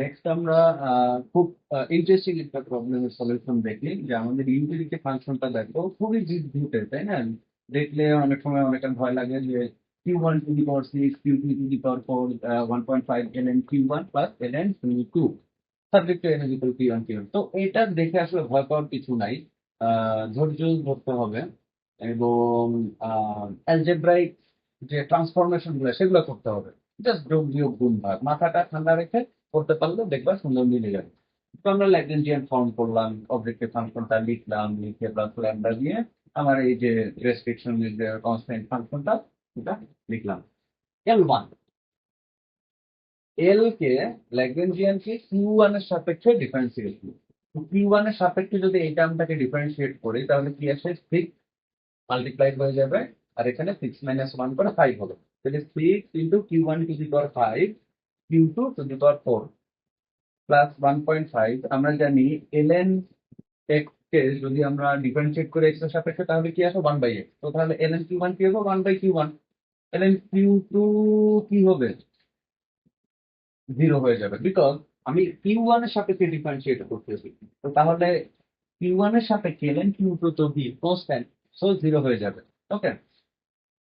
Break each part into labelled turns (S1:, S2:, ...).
S1: Next আমরা খুব interesting একটা প্রবলেমের সলিউশন দেখি, যে আমাদের ইউটিলিটি ফাংশনটা দেখো খুবই বিদ্যুতের তাই না? দেখলে অনেক সময় অনেকের ভয় লাগে যে Q one to the power six Q two to the power four one point five L N Q one plus L N two two subject to N is equal Q one Q তো এটা দেখে আসলে ভয় পাওয়ার কিছু নাই ধৈর্য ধরতে হবে এবং অ্যালজেব্রাইক যে ট্রান্সফরমেশনগুলো, সেগুলো করতে হবে। জাস্ট যোগ বিয়োগ গুণ ভাগ, মাথাটা ঠান্ডা রেখে করতে পারলে দেখবা সুন্দর মিলে যাবে। তো আমরা ল্যাগ্রেঞ্জিয়ান ফর্ম করলাম অবজেক্টিভ ফাংশনটা লিখলাম, লিখে প্লাস ল্যাম্ডা দিয়ে আমার এই যে রেস্ট্রিকশন কনস্ট্যান্ট ফাংশনটা, সেটা লিখলাম। এল ওয়ান এল কে ল্যাগ্রেঞ্জিয়ান কে কিউ ওয়ানের সাপেক্ষে ডিফারেন্সিয়েট কিউ ওয়ানের সাপেক্ষে যদি এই টার্মটাকে ডিফারেন্সিয়েট করি, তাহলে কি আসে সিক্স মাল্টিপ্লাইড হয়ে যাবে, আর এখানে সিক্স মাইনাস ওয়ান করে ফাইভ হবে। তাহলে six into Q one to the power five Q two to the power four plus one point five আমরা জানি এলএন এক্স কে যদি আমরা ডিফারেন্সিয়েট করে এক্সের সাপেক্ষে, তাহলে কি আসবে? ওয়ান বাই এক্স তো তাহলে কিউ ওয়ান কি হবে? One by Q one Q two কি হবে? জিরো হয়ে যাবে। বিকজ আমি কিউ ওয়ানের সাপেক্ষে ডিফারেন্সিয়েট করতেছি। তো তাহলে কিউ ওয়ানের সাপেক্ষে এলএন কিউ টু তো বি কনস্ট্যান্ট সো জিরো হয়ে যাবে। ওকে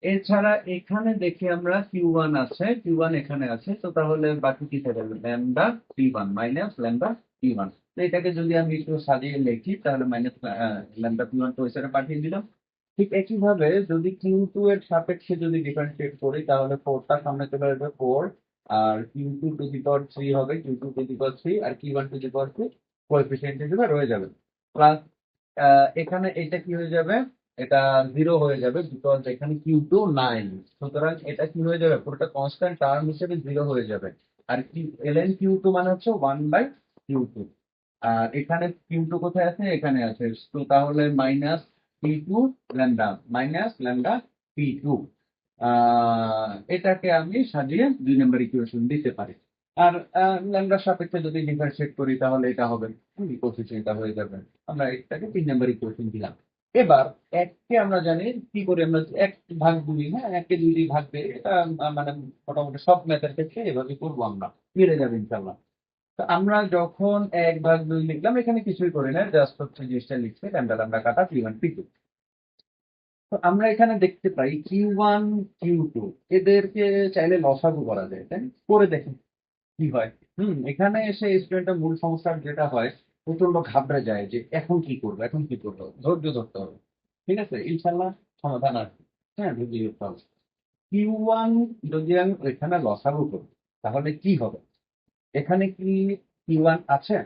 S1: এছাড়া এখানে দেখি আমরা কিউ ওয়ান আছে কিউ ওয়ান এখানে আছে, তো তাহলে বাকি কি থাকবে lambda P one minus lambda P one তো এটাকে যদি আমি একটু সাজিয়ে লিখি, তাহলে মাইনাস ল্যামডা পি ওয়ান তো সাইডে পাঠিয়ে দিলাম ঠিক একইভাবে যদি কিউ টু এর সাপেক্ষে যদি ডিফারেন্সিয়েট করি, তাহলে ফোরটা সামনে চলে আসবে four R Q two to the power three হবে Q two to the power three R Q one to the power three coefficient হিসেবে রয়ে যাবে। প্লাস এখানে এটা কি হয়ে যাবে? এটা জিরো হয়ে যাবে বিকজ এখানে কিউ টু নাইন সুতরাং এটা কি হয়ে যাবে? পুরোটা কনস্ট্যান্ট টার্ম হিসেবে জিরো হয়ে যাবে। আর Q L N Q two মানে হচ্ছে ওয়ান বাই কিউ টু আর এখানে কিউ টু কোথায় আছে? এখানে আছে। তো তাহলে minus P two lambda minus lambda P two এটাকে আমি সাজিয়ে দুই নম্বর ইকুয়েশন দিতে পারি। আর ল্যামডার সাপেক্ষে যদি ডিফারেন্সিয়েট করি তাহলে এটা হবে। কোফিসিয়েন্টটা হয়ে যাবে। আমরা এটাকে তিন নম্বর ইকুয়েশন দিলাম। এবার এককে আমরা জানি কি করে আমরা এক ভাগ দুই হ্যাঁ? এককে দুই দিয়ে ভাগ দিয়ে এটা মানে মোটামুটি সব ম্যাথের ক্ষেত্রে এভাবে করব আমরা। মিলে যাবে ইনশাল্লাহ তো আমরা যখন এক ভাগ দুই লিখলাম, এখানে কিছুই করি না জাস্ট হচ্ছে জিনিসটা লিখছে ল্যামডা ল্যামডা কাটা পি ওয়ান পি টু তো আমরা এখানে দেখতে পাই কিউ ওয়ান কিউ টু এদেরকে চাইলে লসাগু করা যায়, তাই করে দেখেন কি হয়। হুম, এখানে এসে স্টুডেন্টের মূল সমস্যা যেটা হয় প্রচণ্ড ঘাবড়ে যায় যে এখন কি করব, এখন কি করব, ধৈর্য ধরতে হবে। ঠিক আছে? ইনশাল্লাহ সমাধান আসবে হ্যাঁ ধৈর্য ধরতে হবে। কিউ ওয়ান যদি আমি এখানে লসাগু করি, তাহলে কি হবে? এখানে কি কিউ ওয়ান আছে?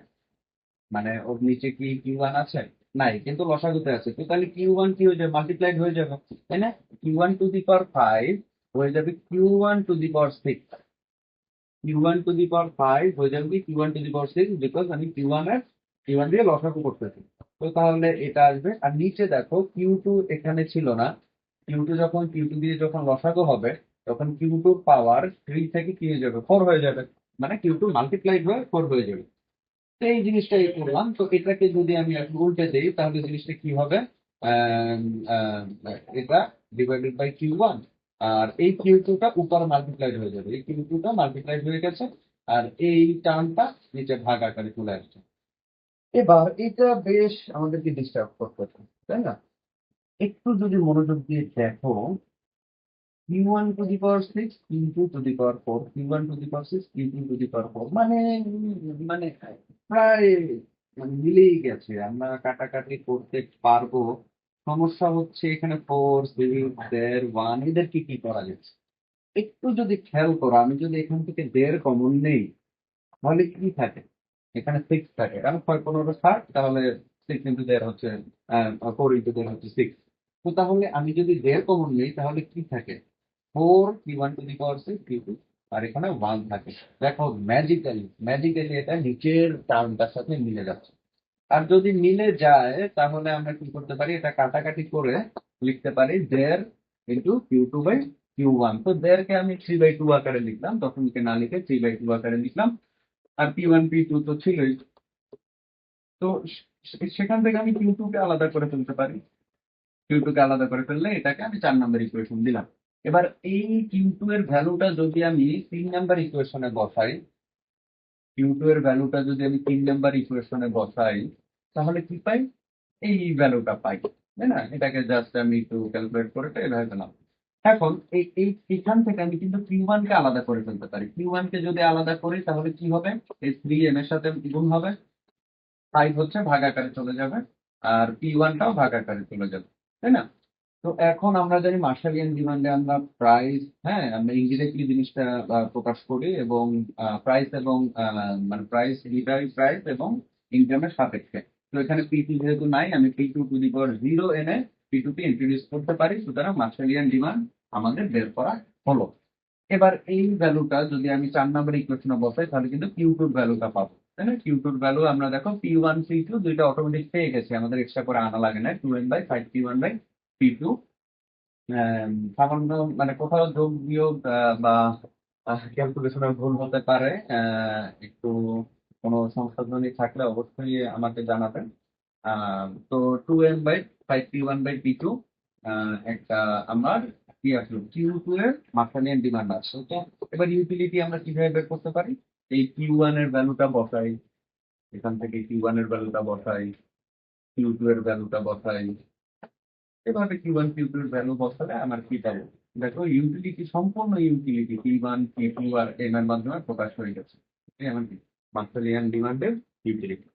S1: মানে ওর নিচে কি কিউ ওয়ান আছে? নাই, কিন্তু লসাগুতে আছে। তো তাহলে কিউ ওয়ান কি হয়ে যাবে? মাল্টিপ্লাইড হয়ে যাবে। তাই না? Q one to the power five হয়ে যাবে Q one to the power six Q one to the power five হয়ে যাবে Q one to the power six because আমি কিউ ওয়ানের ওয়ান দিয়ে লসাগু করতেছি। তো তাহলে এটা আসবে। আর নিচে দেখো কিউ টু এখানে ছিল না। কিউ টু যখন কিউ টু দিয়ে যখন লসাগু হবে, তখন কিউ টু পাওয়ার থ্রি থেকে কি হয়ে যাবে ফোর হয়ে যাবে। মানে কিউ টু মাল্টিপ্লাইড হয়ে ফোর হয়ে যাবে। তো এই জিনিসটাই করলাম। তো এটাকে যদি আমি উল্টে দিই, তাহলে জিনিসটা কি হবে? এটা ডিভাইডেড বাই কিউ ওয়ান আর এই কিউ টুটা উপর মাল্টিপ্লাইড হয়ে যাবে। এই কিউ টুটা মাল্টিপ্লাইড হয়ে গেছে। আর এই টার্মটা নিচে ভাগ আকারে চলে আসছে। এবার এটা বেশ আমাদেরকে ডিস্টার্ব করতেছে তাই না? একটু যদি মনোযোগ দিয়ে দেখো Q one to the power six Q two to the power four Q one to the power six Q two to the power four মানে মানে প্রায় মানে মিলেই গেছে। আমরা কাটাকাটি করতে পারব। সমস্যা হচ্ছে এখানে ফোর সিক্স দেড় ওয়ান এদেরকে কি করা যাচ্ছে? একটু যদি খেয়াল করো, আমি যদি এখান থেকে দেড় কমন নেই, তাহলে কি থাকে? এখানে সিক্স থাকে। কারণ ছয় পনেরো ষাট, তাহলে সিক্স ইন্টু দেড় হচ্ছে ফোর ইন্টু দেড় হচ্ছে সিক্স তো তাহলে আমি যদি দেড় কমন নিই, তাহলে কি থাকে? Four Q one to the power six Q two আর এখানে ওয়ান থাকে। দেখো ম্যাজিক্যালি ম্যাজিক্যালি এটা নিচের টার্মটার সাথে মিলে যাচ্ছে। আর যদি মিলে যায়, তাহলে আমরা কি করতে পারি? এটা কাটাকাটি করে লিখতে পারি দেড় into Q two by Q one তো দেড়কে আমি থ্রি বাই টু আকারে লিখলাম, তখন কে না লিখে থ্রি বাই টু আকারে লিখলাম। আর পি ওয়ান পি টু তো ছিলই। তো সেখান থেকে আমি কিউ টু কে আলাদা করে ফেলতে পারি। কিউ টু কে আলাদা করে ফেললে এটাকে আমি চার নাম্বার ইকুয়েশন দিলাম। এবার এই কিউ টু এর ভ্যালুটা যদি আমি তিন নাম্বার ইকুয়েশনে বসাই কিউ টু এর ভ্যালুটা যদি আমি তিন নাম্বার ইকুয়েশনে বসাই, তাহলে কি পাই? এই ভ্যালুটা পাই। তাই না? এটাকে জাস্ট আমি একটু ক্যালকুলেট করে এভাবে পেলাম এখন এই এখান থেকে আমি কিন্তু ওয়ান কে আলাদা করে ফেলতে পারি। ওয়ান কে যদি আলাদা করি, তাহলে কি হবে? এই থ্রি এম এর সাথে গুণ হবে। ফাইভ হচ্ছে ভাগাকারে চলে যাবে, আর পি ওয়ানটাও ভাগাকারে চলে যাবে, তাই না? তো এখন আমরা জানি মার্শালিয়ান ডিমান্ডে আমরা প্রাইস হ্যাঁ আমরা ইনডিরেক্টলি জিনিসটা প্রকাশ করি এবং প্রাইস এবং মানে প্রাইস লিটারি প্রাইস এবং ইনকামের সাপেক্ষে। তো এখানে পি টু যেহেতু নাই, আমি P two to the power zero এনে পি টু কে ইন্ট্রোডিউস করতে পারি, সুতরাং মার্শালিয়ান ডিমান্ড আমাদের বের করা হলো। এবার এই ভ্যালুটা যদি আমি চার নাম্বার ইকুয়েশনে বসাই, তাহলে কিন্তু কিউ টুর ভ্যালুটা পাবো। তাই না? কিউ টুর ভ্যালু আমরা দেখো পি ওয়ান পি টু দুইটা অটোমেটিক পেয়ে গেছে। আমাদের এক্সট্রা করে আনা লাগে না। Two N by five P one by P two সামান্য মানে কোথাও যোগ বিয়োগ বা ক্যালকুলেশনের ভুল হতে পারে। একটু কোনো সংশোধনী থাকলে অবশ্যই আমাকে জানাবেন। তো two N by five P one by P two একটা আমার কি আসলো? ডিমান্ড তো এবার ইউটিলিটি আমরা বের করতে পারি? এই কিউ ভ্যালুটা বসাই, এখান থেকে কিউ ভ্যালুটা বসাই ভ্যালুটা বসাই। কিউ ওয়ান ভ্যালু আমার কি দেখো ইউটিলিটি সম্পূর্ণ utility P one P two আর এম এর মাধ্যমে প্রকাশ হয়ে গেছে। এটাই আমার কি? ডিমান্ডের ইউটিলিটি